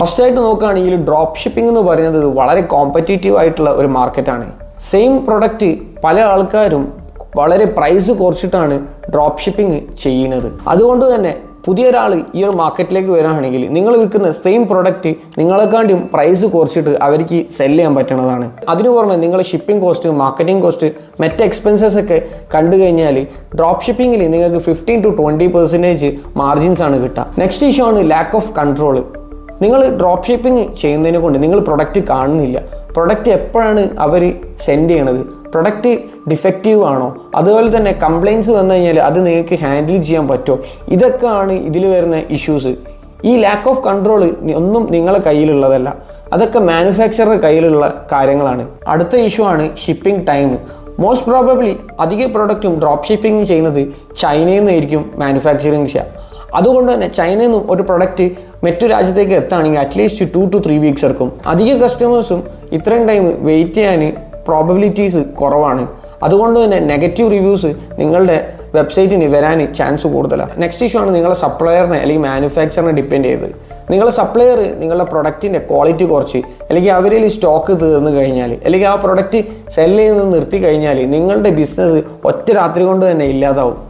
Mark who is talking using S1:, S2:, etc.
S1: First ആയിട്ട് നോക്കുകയാണെങ്കിൽ drop shipping എന്ന് പറയുന്നത് വളരെ കോമ്പറ്റേറ്റീവ് ആയിട്ടുള്ള ഒരു മാർക്കറ്റാണ് സെയിം പ്രൊഡക്റ്റ് പല ആൾക്കാരും വളരെ പ്രൈസ് കുറച്ചിട്ടാണ് ഡ്രോപ്പ് ഷിപ്പിംഗ് ചെയ്യുന്നത്. അതുകൊണ്ട് തന്നെ പുതിയ ഒരാൾ ഈ ഒരു മാർക്കറ്റിലേക്ക് വരാണെങ്കിൽ നിങ്ങൾ വിൽക്കുന്ന സെയിം പ്രൊഡക്റ്റ് നിങ്ങളെക്കാണ്ടും പ്രൈസ് കുറച്ചിട്ട് അവർക്ക് സെൽ ചെയ്യാൻ പറ്റുന്നതാണ് അതിനു പുറമെ നിങ്ങൾ ഷിപ്പിംഗ് കോസ്റ്റ് മാർക്കറ്റിംഗ് കോസ്റ്റ് മറ്റ് എക്സ്പെൻസസ് ഒക്കെ കണ്ടു കഴിഞ്ഞാൽ ഡ്രോപ്പ് ഷിപ്പിങ്ങിൽ നിങ്ങൾക്ക് fifteen to twenty percentage margins ആണ് കിട്ടുക. നെക്സ്റ്റ് ഇഷ്യൂ ആണ് ലാക്ക് ഓഫ് കൺട്രോൾ നിങ്ങൾ ഡ്രോപ്പ് ഷിപ്പിംഗ് ചെയ്യുന്നതിനെ കൊണ്ട് നിങ്ങൾ പ്രൊഡക്റ്റ് കാണുന്നില്ല. പ്രൊഡക്റ്റ് എപ്പോഴാണ് അവർ സെൻഡ് ചെയ്യണത്? പ്രൊഡക്റ്റ് ഡിഫക്റ്റീവ് ആണോ? അതുപോലെ തന്നെ കംപ്ലയിൻസ് വന്നു കഴിഞ്ഞാൽ അത് നിങ്ങൾക്ക് ഹാൻഡിൽ ചെയ്യാൻ പറ്റുമോ? ഇതൊക്കെയാണ് ഇതിൽ വരുന്ന ഇഷ്യൂസ് ഈ ലാക്ക് ഓഫ് കൺട്രോൾ ഒന്നും നിങ്ങളെ കയ്യിലുള്ളതല്ല. അതൊക്കെ മാനുഫാക്ചറുടെ കയ്യിലുള്ള കാര്യങ്ങളാണ്. അടുത്ത ഇഷ്യൂ ആണ് ഷിപ്പിംഗ് ടൈം മോസ്റ്റ് പ്രോബബ്ലി അധിക പ്രോഡക്റ്റും ഡ്രോപ്പ് ഷിപ്പിംഗ് ചെയ്യുന്നത് ചൈനയിൽ നിന്നായിരിക്കും മാനുഫാക്ചറിങ് ചെയ്യുക അതുകൊണ്ട് തന്നെ ചൈനയിൽ നിന്നും ഒരു പ്രൊഡക്റ്റ് മറ്റു രാജ്യത്തേക്ക് എത്തുകയാണെങ്കിൽ at least two to three weeks എടുക്കും. അധിക കസ്റ്റമേഴ്സും ഇത്രയും ടൈം വെയിറ്റ് ചെയ്യാൻ പ്രോബബിലിറ്റീസ് കുറവാണ്. അതുകൊണ്ട് തന്നെ നെഗറ്റീവ് റിവ്യൂസ് നിങ്ങളുടെ വെബ്സൈറ്റിന് വരാൻ ചാൻസ് കൂടുതലാണ്. നെക്സ്റ്റ് ഇഷ്യൂ ആണ് നിങ്ങളുടെ സപ്ലയറിനെ അല്ലെങ്കിൽ മാനുഫാക്ചറിനെ ഡിപ്പെൻഡ് ചെയ്ത്. നിങ്ങളുടെ സപ്ലയർ നിങ്ങളുടെ പ്രൊഡക്റ്റിന്റെ ക്വാളിറ്റി കുറച്ച് അല്ലെങ്കിൽ അവരിൽ സ്റ്റോക്ക് തീർന്നു കഴിഞ്ഞാൽ അല്ലെങ്കിൽ ആ പ്രൊഡക്റ്റ് സെല്ല് ചെയ്ത് നിർത്തി കഴിഞ്ഞാൽ നിങ്ങളുടെ ബിസിനസ് ഒറ്റ രാത്രി കൊണ്ട് തന്നെ ഇല്ലാതാവും.